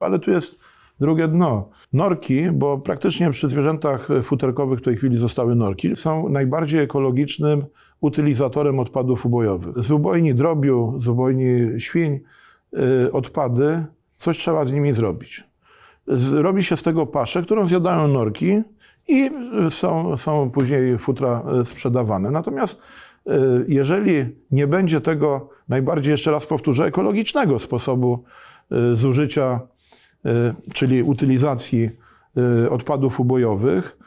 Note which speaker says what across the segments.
Speaker 1: Ale tu jest drugie dno. Norki, bo praktycznie przy zwierzętach futerkowych w tej chwili zostały norki, są najbardziej ekologicznym utylizatorem odpadów ubojowych. Z ubojni drobiu, z ubojni świń, y, odpady, coś trzeba z nimi zrobić. Robi się z tego paszę, którą zjadają norki i y, są, są później futra y, sprzedawane. Natomiast y, jeżeli nie będzie tego, najbardziej jeszcze raz powtórzę, ekologicznego sposobu zużycia, czyli utylizacji y, odpadów ubojowych,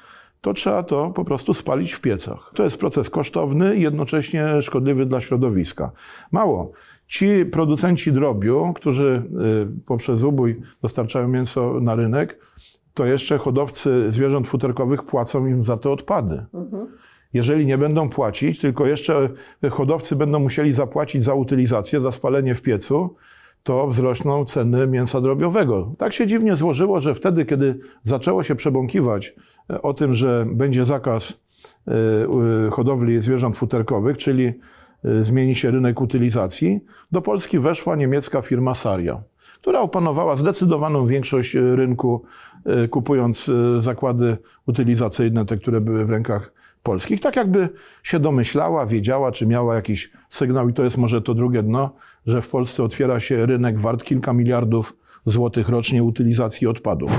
Speaker 1: to trzeba to po prostu spalić w piecach. To jest proces kosztowny i jednocześnie szkodliwy dla środowiska. Mało. Ci producenci drobiu, którzy y, poprzez ubój dostarczają mięso na rynek, to jeszcze hodowcy zwierząt futerkowych płacą im za te odpady. Jeżeli nie będą płacić, tylko jeszcze hodowcy będą musieli zapłacić za utylizację, za spalenie w piecu, to wzrosną ceny mięsa drobiowego. Tak się dziwnie złożyło, że wtedy, kiedy zaczęło się przebąkiwać e, o tym, że będzie zakaz e, hodowli zwierząt futerkowych, czyli e, zmieni się rynek utylizacji, do Polski weszła niemiecka firma Saria, która opanowała zdecydowaną większość e, rynku, e, kupując e, zakłady utylizacyjne, te, które były w rękach polskich. Tak jakby się domyślała, wiedziała, czy miała jakiś sygnał, i to jest może to drugie dno, że w Polsce otwiera się rynek wart kilka miliardów złotych rocznie utylizacji odpadów.